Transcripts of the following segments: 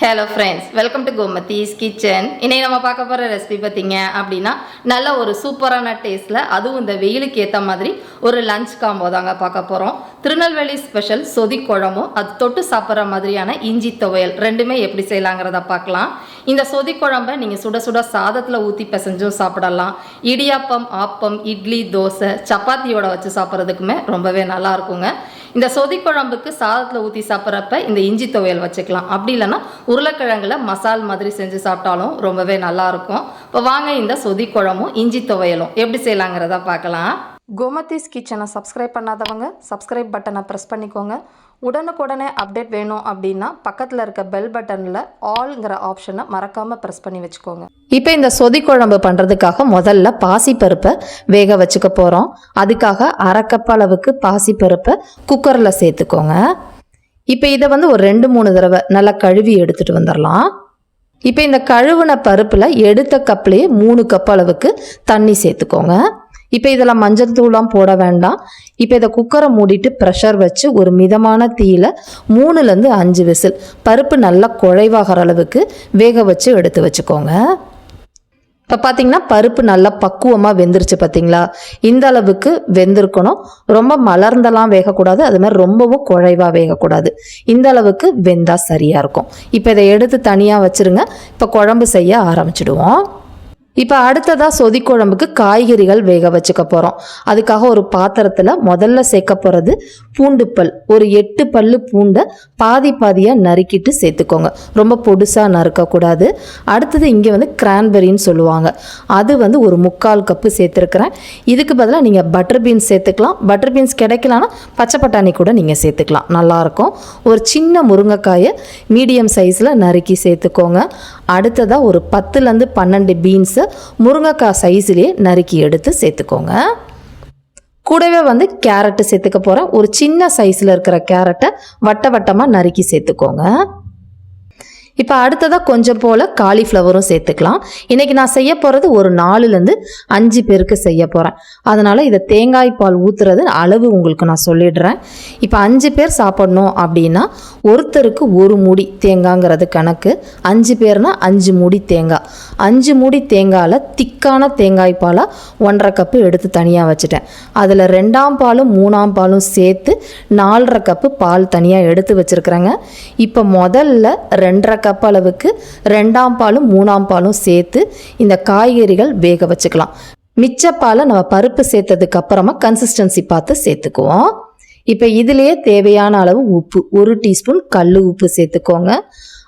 Hello friends welcome to Gomathi's kitchen இன்னைக்கு நம்ம பார்க்க போகிற ரெசிபி பார்த்தீங்க அப்படின்னா நல்ல ஒரு சூப்பரான டேஸ்ட்டில் அதுவும் இந்த வெயிலுக்கு ஏற்ற மாதிரி ஒரு லஞ்ச் காம்போ தாங்க பார்க்க போகிறோம் திருநெல்வேலி ஸ்பெஷல் சொதி குழம்பும் அது தொட்டு சாப்பிட்ற மாதிரியான இஞ்சி துவையல் ரெண்டுமே எப்படி செய்யலாங்கிறத பார்க்கலாம். இந்த சொதி குழம்பை நீங்கள் சுட சுட சாதத்தில் ஊற்றி பிசைஞ்சும் சாப்பிடலாம். இடியாப்பம் ஆப்பம் இட்லி தோசை சப்பாத்தியோட வச்சு சாப்பிட்றதுக்குமே ரொம்பவே நல்லா இருக்குங்க. இந்த சொதி குழம்புக்கு சாதத்தில் ஊற்றி சாப்பிட்றப்ப இந்த இஞ்சி துவையல் வச்சுக்கலாம். அப்படி இல்லைன்னா உருளைக்கிழங்குல மசால் மாதிரி செஞ்சு சாப்பிட்டாலும் ரொம்பவே நல்லா இருக்கும். இப்போ வாங்க இந்த சொதி குழம்பும் இஞ்சி துவையலும் எப்படி செய்யலாங்கிறத பார்க்கலாம். கோமதிஸ் கிச்சனை சப்ஸ்கிரைப் பண்ணாதவங்க சப்ஸ்கிரைப் பட்டனை ப்ரெஸ் பண்ணிக்கோங்க. உடனுக்குடனே அப்டேட் வேணும் அப்படின்னா பக்கத்தில் இருக்க பெல் பட்டனில் ஆல்ங்கிற ஆப்ஷனை மறக்காமல் ப்ரெஸ் பண்ணி வச்சுக்கோங்க. இப்போ இந்த சொதி குழம்பு பண்ணுறதுக்காக முதல்ல பாசிப்பருப்பை வேக வச்சுக்க போகிறோம் அதுக்காக அரை அளவுக்கு பாசிப்பருப்பை குக்கரில் சேர்த்துக்கோங்க. இப்போ இதை வந்து ஒரு ரெண்டு மூணு தடவை நல்லா கழுவி எடுத்துகிட்டு வந்துடலாம். இப்போ இந்த கழுவுன பருப்பில் எடுத்த கப்லேயே மூணு கப் அளவுக்கு தண்ணி சேர்த்துக்கோங்க. இப்போ இதில் மஞ்சள் தூளாம் போட வேண்டாம். இப்போ இதை குக்கரை மூடிட்டு ப்ரெஷர் வச்சு ஒரு மிதமான தீயில் மூணுலேருந்து அஞ்சு விசில். பருப்பு நல்லா குழைவாகிற அளவுக்கு வேக வச்சு எடுத்து வச்சுக்கோங்க. இப்போ பார்த்தீங்கன்னா பருப்பு நல்லா பக்குவமாக வெந்துருச்சு பார்த்தீங்களா இந்த அளவுக்கு வெந்திருக்கணும். ரொம்ப மலர்ந்தெல்லாம் வேகக்கூடாது. அது மாதிரி ரொம்பவும் குழைவாக வேகக்கூடாது. இந்த அளவுக்கு வெந்தால் சரியாக இருக்கும். இப்போ இதை எடுத்து தனியாக வச்சுருங்க. இப்போ குழம்பு செய்ய ஆரம்பிச்சிடுவோம். இப்போ அடுத்ததாக சொதி குழம்புக்கு காய்கறிகள் வேக வச்சுக்க போகிறோம் அதுக்காக ஒரு பாத்திரத்தில் முதல்ல சேர்க்க போகிறது பூண்டு பல். ஒரு எட்டு பல்லு பூண்டை பாதி பாதியாக நறுக்கிட்டு சேர்த்துக்கோங்க. ரொம்ப பொடுசாக நறுக்கக்கூடாது அடுத்தது இங்கே வந்து கிரான்பெரின்னு சொல்லுவாங்க. அது வந்து ஒரு முக்கால் கப்பு சேர்த்துருக்குறேன். இதுக்கு பதிலாக நீங்கள் பட்டர் பீன்ஸ் சேர்த்துக்கலாம். பட்டர் பீன்ஸ் கிடைக்கலனா பச்சை பட்டாணி கூட நீங்கள் சேர்த்துக்கலாம். நல்லாயிருக்கும் ஒரு சின்ன முருங்கைக்காயை மீடியம் சைஸில் நறுக்கி சேர்த்துக்கோங்க. அடுத்ததாக ஒரு பத்துலேருந்து பன்னெண்டு பீன்ஸை முருங்கைக்காய் சைஸ்லேயே நறுக்கி எடுத்து சேர்த்துக்கோங்க. கூடவே வந்து கேரட்டு சேர்த்துக்க போகிறேன் ஒரு சின்ன சைஸில் இருக்கிற கேரட்டை வட்ட வட்டமாக நறுக்கி சேர்த்துக்கோங்க. இப்போ அடுத்ததாக கொஞ்சம் போல் காலிஃப்ளவரும் சேர்த்துக்கலாம். இன்றைக்கி நான் செய்ய போகிறது ஒரு நாலுலேருந்து அஞ்சு பேருக்கு செய்ய போகிறேன் அதனால் இதை தேங்காய் பால் ஊற்றுறது அளவு உங்களுக்கு நான் சொல்லிடுறேன். இப்போ அஞ்சு பேர் சாப்பிட்ணும் அப்படின்னா ஒருத்தருக்கு ஒரு மூடி தேங்காய்ங்கிறது கணக்கு. அஞ்சு பேர்னா அஞ்சு மூடி தேங்காய். அஞ்சு மூடி தேங்காயில் திக்கான தேங்காய் பாலை ஒன்றரை கப்பு எடுத்து தனியாக வச்சுட்டேன். அதில் ரெண்டாம் பாலும் மூணாம் பாலும் சேர்த்து நாலரை கப்பு பால் தனியாக எடுத்து வச்சுருக்குறேங்க. இப்போ முதல்ல ரெண்டரை கப் அளவுக்கு ரெண்டாம் பாலும் மூணாம் பாலும் சேர்த்து இந்த காய்கறிகள் வேக வச்சுக்கலாம். மிச்ச பாலை நம்ம பருப்பு சேர்த்ததுக்கு அப்புறமா கன்சிஸ்டன்சி பார்த்து சேர்த்துக்குவோம். இப்போ இதுலேயே தேவையான அளவு உப்பு ஒரு டீஸ்பூன் கல் உப்பு சேர்த்துக்கோங்க.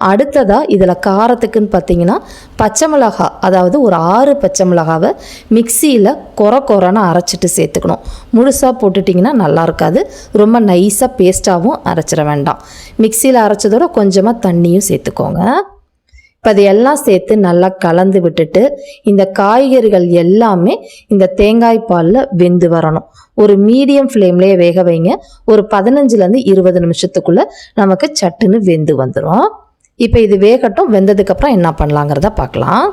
அடுத்ததாக இதில் காரத்துக்குன்னு பார்த்தீங்கன்னா பச்சை மிளகா அதாவது ஒரு ஆறு பச்சை மிளகாவை மிக்சியில் கொர குறைன்னு அரைச்சிட்டு சேர்த்துக்கணும். முழுசாக போட்டுட்டிங்கன்னா நல்லா இருக்காது. ரொம்ப நைஸாக பேஸ்ட்டாகவும் அரைச்சிட வேண்டாம். மிக்சியில் அரைச்சதோட கொஞ்சமாக தண்ணியும் சேர்த்துக்கோங்க. இப்போ அது எல்லாம் சேர்த்து நல்லா கலந்து விட்டுட்டு இந்த காய்கறிகள் எல்லாமே இந்த தேங்காய் பாலில் வெந்து வரணும். ஒரு மீடியம் ஃப்ளேம்லேயே வேக வைங்க. ஒரு பதினஞ்சுலேருந்து இருபது நிமிஷத்துக்குள்ளே நமக்கு சட்டுன்னு வெந்து வந்துடும் இப்போ இது வேகட்டும் வெந்ததுக்கப்புறம் என்ன பண்ணலாங்கிறத பார்க்கலாம்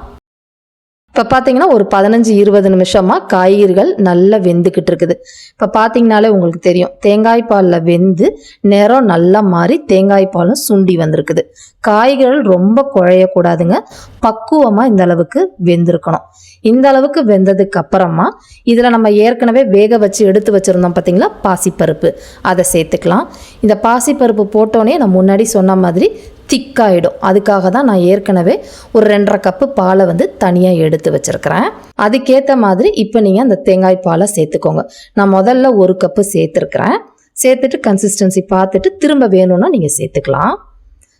இப்போ பார்த்தீங்கன்னா ஒரு பதினஞ்சு இருபது நிமிஷமாக காய்கறிகள் நல்லா வெந்துக்கிட்டு இருக்குது. இப்போ பார்த்தீங்கனாலே உங்களுக்கு தெரியும் தேங்காய் பாலில் வெந்து நிறம் நல்லா மாறி தேங்காய் பாலும் சுண்டி வந்திருக்குது. காய்கறிகள் ரொம்ப குழையக்கூடாதுங்க. பக்குவமாக இந்த அளவுக்கு வெந்திருக்கணும். இந்த அளவுக்கு வெந்ததுக்கு அப்புறமா இதில் நம்ம ஏற்கனவே வேக வச்சு எடுத்து வச்சுருந்தோம் பார்த்தீங்களா பாசிப்பருப்பு. அதை சேர்த்துக்கலாம். இந்த பாசிப்பருப்பு போட்டோன்னே நான் முன்னாடி சொன்ன மாதிரி திக்காயிடும். அதுக்காக தான் நான் ஏற்கனவே ஒரு ரெண்டரை கப்பு பாலை வந்து தனியாக எடுத்து வச்சுருக்கிறேன். அதுக்கேற்ற மாதிரி இப்போ நீங்கள் அந்த தேங்காய் பாலை சேர்த்துக்கோங்க. நான் முதல்ல ஒரு கப்பு சேர்த்துருக்குறேன். சேர்த்துட்டு கன்சிஸ்டன்சி பார்த்துட்டு திரும்ப வேணும்னா நீங்கள் சேர்த்துக்கலாம்.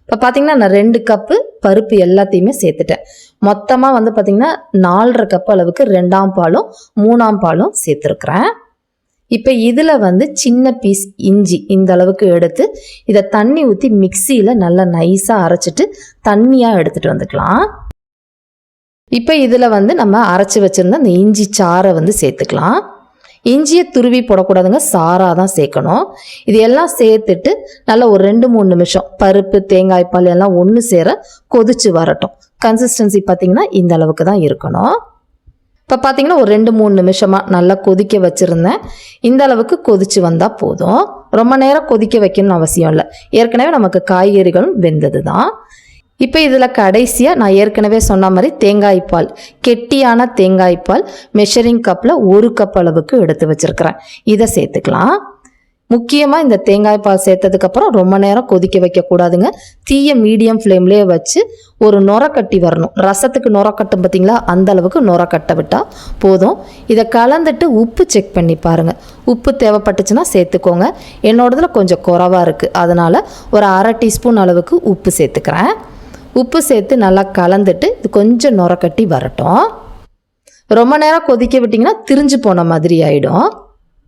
இப்போ பார்த்தீங்கன்னா நான் ரெண்டு கப்பு பருப்பு எல்லாத்தையுமே சேர்த்துட்டேன். மொத்தமாக வந்து பார்த்தீங்கன்னா நாலரை கப் அளவுக்கு ரெண்டாம் பாலும் மூணாம் பாலும் சேர்த்துருக்குறேன். இப்போ இதில் வந்து சின்ன பீஸ் இஞ்சி இந்த அளவுக்கு எடுத்து இதை தண்ணி ஊற்றி மிக்சியில் நல்லா நைஸாக அரைச்சிட்டு தண்ணியாக எடுத்துகிட்டு வந்துக்கலாம். இப்போ இதில் வந்து நம்ம அரைச்சி வச்சுருந்த அந்த இஞ்சி சாரை வந்து சேர்த்துக்கலாம். இஞ்சியை துருவி போடக்கூடாதுங்க சாராக தான் சேர்க்கணும். இது எல்லாம் சேர்த்துட்டு நல்லா ஒரு ரெண்டு மூணு நிமிஷம் பருப்பு தேங்காய் பால் எல்லாம் ஒன்று சேர கொதிச்சு வரட்டும். கன்சிஸ்டன்சி பார்த்தீங்கன்னா இந்த அளவுக்கு தான் இருக்கணும். இப்போ பார்த்தீங்கன்னா ஒரு ரெண்டு மூணு நிமிஷமாக நல்லா கொதிக்க வச்சுருந்தேன். இந்த அளவுக்கு கொதிச்சு வந்தால் போதும். ரொம்ப நேரம் கொதிக்க வைக்கணும்னு அவசியம் இல்லை. ஏற்கனவே நமக்கு காய்கறிகளும் வெந்தது தான் இப்போ இதில் கடைசியாக நான் ஏற்கனவே சொன்ன மாதிரி தேங்காய் பால் கெட்டியான தேங்காய் பால் மெஷரிங் கப்பில் ஒரு கப் அளவுக்கு எடுத்து வச்சுருக்கிறேன். இதை சேர்த்துக்கலாம். முக்கியமாக இந்த தேங்காய் பால் சேர்த்ததுக்கப்புறம் ரொம்ப நேரம் கொதிக்க வைக்கக்கூடாதுங்க தீய மீடியம் ஃப்ளேம்லேயே வச்சு ஒரு நுர கட்டி வரணும். ரசத்துக்கு நுர கட்டும் பார்த்தீங்களா அந்த அளவுக்கு நுர கட்ட விட்டால் போதும். இதை கலந்துட்டு உப்பு செக் பண்ணி பாருங்கள் உப்பு தேவைப்பட்டுச்சுன்னா சேர்த்துக்கோங்க. என்னோடதில் கொஞ்சம் குறவாக இருக்குது அதனால் ஒரு அரை டீஸ்பூன் அளவுக்கு உப்பு சேர்த்துக்கிறேன். உப்பு சேர்த்து நல்லா கலந்துட்டு இது கொஞ்சம் நுர கட்டி வரட்டும். ரொம்ப நேரம் கொதிக்க விட்டிங்கன்னா திரிஞ்சு போன மாதிரி ஆகிடும்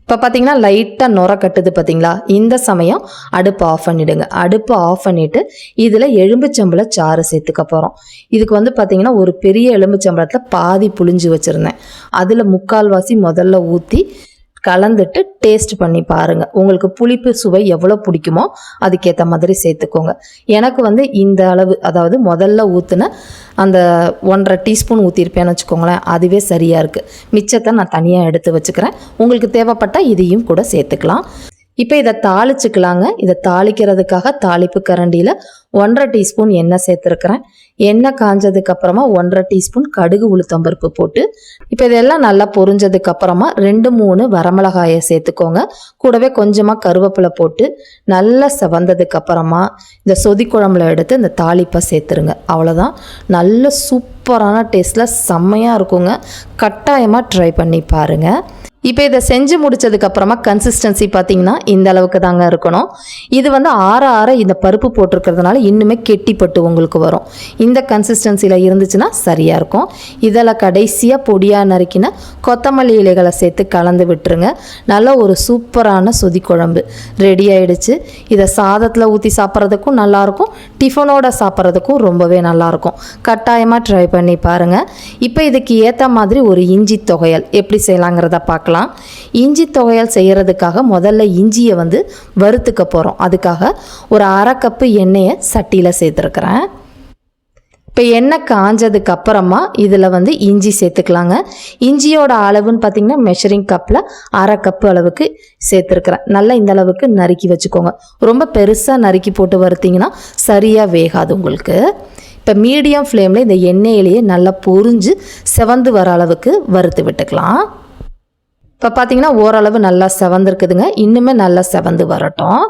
இப்போ பார்த்தீங்கன்னா லைட்டாக நுர கட்டுது பார்த்தீங்களா இந்த சமயம் அடுப்பு ஆஃப் பண்ணிவிடுங்க அடுப்பு ஆஃப் பண்ணிவிட்டு இதில் எலும்புச்சம்பளை சாறு சேர்த்துக்க போகிறோம் இதுக்கு வந்து பார்த்தீங்கன்னா ஒரு பெரிய எலும்புச்சம்பளத்தில் பாதி புளிஞ்சு வச்சுருந்தேன். அதில் முக்கால்வாசி முதல்ல ஊற்றி கலந்துட்டு டேஸ்ட் பண்ணி பாருங்கள் உங்களுக்கு புளிப்பு சுவை எவ்வளோ பிடிக்குமோ அதுக்கேற்ற மாதிரி சேர்த்துக்கோங்க. எனக்கு வந்து இந்த அளவு அதாவது முதல்ல ஊற்றுன அந்த ஒன்றரை டீஸ்பூன் ஊற்றிருப்பேன்னு வச்சுக்கோங்களேன் அதுவே சரியாக இருக்குது மிச்சத்தை நான் தனியாக எடுத்து வச்சுக்கிறேன். உங்களுக்கு தேவைப்பட்டால் இதையும் கூட சேர்த்துக்கலாம். இப்போ இதை தாளிச்சுக்கலாங்க. இதை தாளிக்கிறதுக்காக தாளிப்பு கரண்டியில் ஒன்றரை டீஸ்பூன் எண்ணெய் சேர்த்துருக்கிறேன். எண்ணெய் காஞ்சதுக்கு அப்புறமா ஒன்றரை டீஸ்பூன் கடுகு உளுத்தம்பருப்பு போட்டு இப்போ இதெல்லாம் நல்லா பொரிஞ்சதுக்கு அப்புறமா ரெண்டு மூணு வரமிளகாயை சேர்த்துக்கோங்க. கூடவே கொஞ்சமாக கருவேப்பிலை போட்டு நல்லா செவந்ததுக்கு அப்புறமா இந்த சொதி குழம்புல எடுத்து இந்த தாளிப்பை சேர்த்துருங்க. அவ்வளோதான் நல்ல சூப்பரான டேஸ்ட்டில் செம்மையாக இருக்குங்க. கட்டாயமாக ட்ரை பண்ணி பாருங்கள் இப்போ இதை செஞ்சு முடிச்சதுக்கு அப்புறமா கன்சிஸ்டன்சி பார்த்தீங்கன்னா இந்த அளவுக்கு தாங்க இருக்கணும். இது வந்து ஆற ஆற இந்த பருப்பு போட்டிருக்கிறதுனால இன்னுமே கெட்டிப்பட்டு உங்களுக்கு வரும். இந்த கன்சிஸ்டன்சியில் இருந்துச்சுன்னா சரியாக இருக்கும். இதில் கடைசியாக பொடியாக நறுக்கின கொத்தமல்லி இலைகளை சேர்த்து கலந்து விட்டுருங்க. நல்ல ஒரு சூப்பரான சொதி குழம்பு. ரெடி ஆயிடுச்சு. இதை சாதத்தில் ஊற்றி சாப்பிட்றதுக்கும் நல்லாயிருக்கும் டிஃபனோட சாப்பிட்றதுக்கும் ரொம்பவே நல்லாயிருக்கும் கட்டாயமாக ட்ரை பண்ணி பாருங்கள் இப்போ இதுக்கு ஏற்ற மாதிரி ஒரு இஞ்சி தொகையல். எப்படி செய்யலாங்கிறத பார்க்கலாம். இஞ்சி துவையல் செய்கிறதுக்காக முதல்ல இஞ்சியை வந்து வறுத்துக்க போகிறோம் அதுக்காக ஒரு அரை கப்பு எண்ணெயை சட்டியில் சேர்த்துருக்குறேன். இப்போ எண்ணெய் காஞ்சதுக்கு அப்புறமா இதில் வந்து இஞ்சி சேர்த்துக்கலாங்க. இஞ்சியோட அளவுன்னு பார்த்தீங்கன்னா மெஷரிங் கப்பில் அரை கப்பு அளவுக்கு சேர்த்துருக்குறேன். நல்லா இந்த அளவுக்கு நறுக்கி வச்சுக்கோங்க. ரொம்ப பெருசாக நறுக்கி போட்டு வருத்திங்கன்னா சரியாக வேகாது உங்களுக்கு. இப்போ மீடியம் ஃப்ளேமில் இந்த எண்ணெயிலேயே நல்லா பொறிஞ்சு செவந்து வர அளவுக்கு வறுத்து விட்டுக்கலாம். இப்போ பார்த்தீங்கன்னா ஓரளவு நல்லா செவந்திருக்குதுங்க. இன்னுமே நல்லா செவந்து வரட்டும்.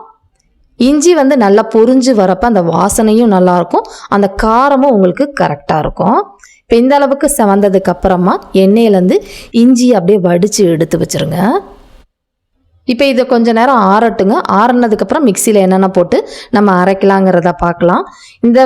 இஞ்சி வந்து நல்லா பொரிஞ்சு வரப்போ அந்த வாசனையும் நல்லாயிருக்கும் அந்த காரமும் உங்களுக்கு கரெக்டாக இருக்கும். இப்போ இந்த அளவுக்கு செவந்ததுக்கு அப்புறமா எண்ணெயிலேருந்து இஞ்சி அப்படியே வடித்து எடுத்து வச்சுருங்க. இப்போ இதை கொஞ்சம் நேரம் ஆறட்டுங்க. ஆறுனதுக்கப்புறம் மிக்சியில் என்னென்ன போட்டு நம்ம அரைக்கலாங்கிறத பார்க்கலாம். இந்த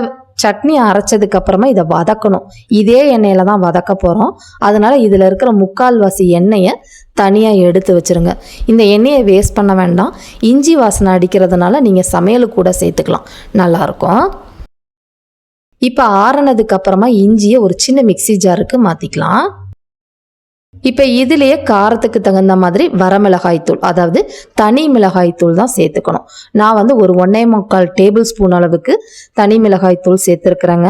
சட்னி அரைச்சதுக்கு அப்புறமா இதை வதக்கணும். இதே எண்ணெயில் தான் வதக்க போகிறோம் அதனால் இதில் இருக்கிற முக்கால்வாசி எண்ணெயை தனியாக எடுத்து வச்சுருங்க. இந்த எண்ணெயை வேஸ்ட் பண்ண வேண்டாம். இஞ்சி வாசனை அடிக்கிறதுனால நீங்கள் சமையலுக்கு கூட சேர்த்துக்கலாம். நல்லாயிருக்கும். இப்போ ஆறுனதுக்கு அப்புறமா இஞ்சியை ஒரு சின்ன மிக்ஸி ஜாருக்கு மாற்றிக்கலாம் இப்போ இதுலேயே காரத்துக்கு தகுந்த மாதிரி வரமிளகாய் தூள் அதாவது தனி மிளகாய் தூள் தான் சேர்த்துக்கணும். நான் வந்து ஒரு ஒன்றே முக்கால் டேபிள் ஸ்பூன் அளவுக்கு தனி மிளகாய் தூள் சேர்த்துருக்குறேங்க.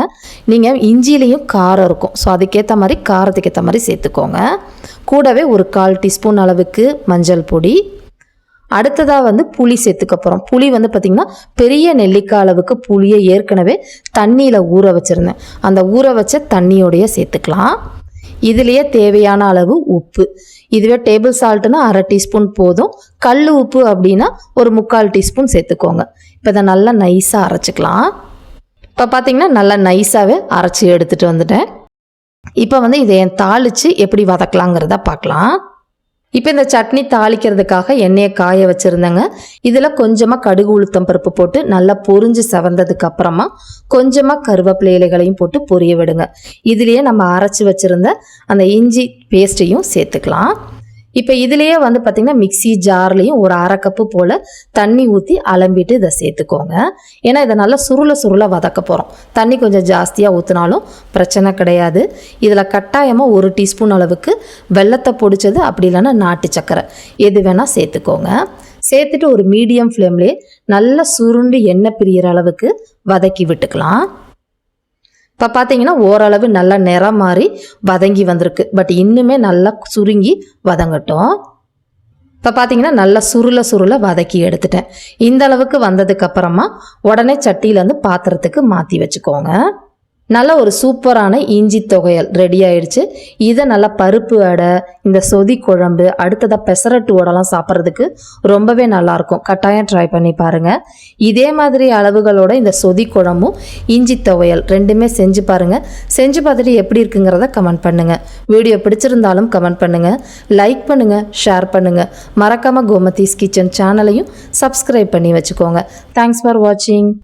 நீங்கள் இஞ்சிலையும் காரம் இருக்கும். ஸோ அதுக்கேற்ற மாதிரி காரத்துக்கு ஏற்ற மாதிரி சேர்த்துக்கோங்க. கூடவே ஒரு கால் டீஸ்பூன் அளவுக்கு மஞ்சள் பொடி. அடுத்ததாக வந்து புளி சேர்த்துக்க போகிறோம் புளி வந்து பார்த்திங்கன்னா பெரிய நெல்லிக்காய் அளவுக்கு புளியை ஏற்கனவே தண்ணியில் ஊற வச்சுருந்தேன். அந்த ஊற வச்ச தண்ணியோடைய சேர்த்துக்கலாம். இதுலேயே தேவையான அளவு உப்பு. இதுவே டேபிள் சால்ட்டுனா அரை டீஸ்பூன் போதும். கல் உப்பு அப்படின்னா ஒரு முக்கால் டீஸ்பூன் சேர்த்துக்கோங்க. இப்போ இதை நல்லா நைஸாக அரைச்சிக்கலாம். இப்போ பார்த்தீங்கன்னா நல்லா நைஸாகவே அரைச்சி எடுத்துகிட்டு வந்துட்டேன். இப்போ வந்து இதை என் தாளித்து எப்படி வதக்கலாங்கிறத பார்க்கலாம் இப்போ இந்த சட்னி தாளிக்கிறதுக்காக எண்ணெயை காய வச்சுருந்தேங்க. இதில் கொஞ்சமாக கடுகு உளுத்தம் பருப்பு போட்டு நல்லா பொரிஞ்சு செவந்ததுக்கு அப்புறமா கொஞ்சமாக கருவேப்பிலை இலைகளையும் போட்டு பொரிய விடுங்க. இதுலேயே நம்ம அரைச்சி வச்சுருந்த அந்த இஞ்சி பேஸ்ட்டையும் சேர்த்துக்கலாம். இப்போ இதுலேயே வந்து பார்த்திங்கன்னா மிக்ஸி ஜார்லேயும் ஒரு அரை கப்பு போல் தண்ணி ஊற்றி அலம்பிட்டு இதை சேர்த்துக்கோங்க. ஏன்னா இதை நல்லா சுருள சுருள வதக்க போகிறோம் தண்ணி கொஞ்சம் ஜாஸ்தியாக ஊற்றினாலும் பிரச்சனை கிடையாது. இதில் கட்டாயமாக ஒரு டீஸ்பூன் அளவுக்கு வெள்ளத்தை பொடிச்சது அப்படி இல்லைன்னா நாட்டு சக்கரை. எது வேணால் சேர்த்துக்கோங்க. சேர்த்துட்டு ஒரு மீடியம் ஃப்ளேம்லேயே நல்லா சுருண்டு எண்ணெய் பிரியிற அளவுக்கு வதக்கி விட்டுக்கலாம். இப்போ பார்த்தீங்கன்னா ஓரளவு நல்லா நிறம் மாறி வதங்கி வந்திருக்கு. பட் இன்னுமே நல்லா சுருங்கி வதங்கட்டும். இப்போ பார்த்தீங்கன்னா நல்லா சுருள சுருள வதக்கி எடுத்துட்டேன். இந்த அளவுக்கு வந்ததுக்கு அப்புறமா உடனே சட்டியிலேருந்து பாத்திரத்துக்கு மாற்றி வச்சுக்கோங்க. நல்ல ஒரு சூப்பரான இஞ்சி தொகையல் ரெடி ஆயிடுச்சு. இதை நல்லா பருப்பு அடை இந்த சொதி குழம்பு அடுத்ததாக பெசரட்டு வடைலாம் சாப்பிட்றதுக்கு ரொம்பவே நல்லாயிருக்கும். கட்டாயம் ட்ரை பண்ணி பாருங்கள் இதே மாதிரி அளவுகளோட இந்த சொதி குழம்பும் இஞ்சி துவையல் ரெண்டுமே செஞ்சு பாருங்கள் செஞ்சு பார்த்துட்டு எப்படி இருக்குங்கிறத கமெண்ட் பண்ணுங்கள் வீடியோ பிடிச்சிருந்தாலும் கமெண்ட் பண்ணுங்கள் லைக் பண்ணுங்கள் ஷேர் பண்ணுங்கள் மறக்காமல் கோமதீஸ் கிச்சன் சேனலையும் சப்ஸ்கிரைப் பண்ணி வச்சுக்கோங்க. தேங்க்ஸ் ஃபார் வாட்சிங்